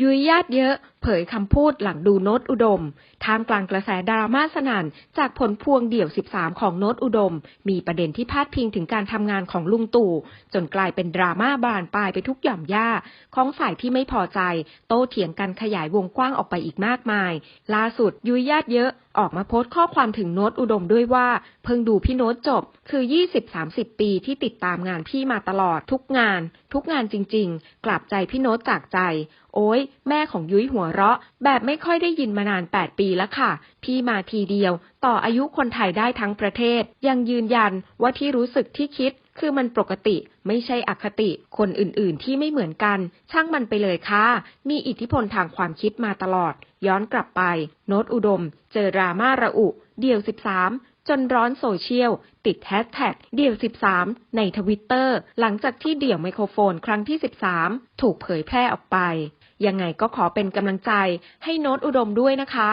ยุยญาติเยอะ เผยคำพูดหลังดูโน้ตอุดม ท่ามกลางกระแสดราม่าสนั่นจากผลพวงเดี่ยว 13 ของโน้ตอุดม มีประเด็นที่พาดพิงถึงการทำงานของลุงตู่ จนกลายเป็นดราม่าบานปลายไปทุกหย่อมย่า ของฝ่ายที่ไม่พอใจ โต้เถียงกันขยายวงกว้างออกไปอีกมากมาย ล่าสุดยุยญาติเยอะออกมาโพสต์ข้อความถึงโน้ตอุดมด้วยว่า เพิ่งดูพี่โน้ตจบ คือ 20-30 ปีที่ติดตามงานพี่มาตลอดทุกงาน ทุกงานจริง ๆ กลับใจพี่โน้ตจากใจ โอ้ยแม่ของยุ้ยหัวเราะ แบบไม่ค่อยได้ยินมานาน 8 ปีแล้วค่ะ พี่มาทีเดียว ต่ออายุคนไทยได้ทั้งประเทศ ยังยืนยันว่าที่รู้สึกที่คิดคือมันปกติไม่ใช่อคติ คนอื่นๆ ที่ไม่เหมือนกัน ช่างมันไปเลยค่ะ มีอิทธิพลทางความคิดมาตลอด ย้อนกลับไป โน้ตอุดม เจอดราม่าระอุ เดี่ยว 13 จนร้อนโซเชียล ติดแฮชแท็กเดี่ยว 13 ในทวิตเตอร์ หลังจากที่เดี่ยวไมโครโฟนครั้งที่ 13 ถูกเผยแพร่ออกไป ยังไงก็ขอเป็นกำลังใจให้โน้ตอุดมด้วยนะคะ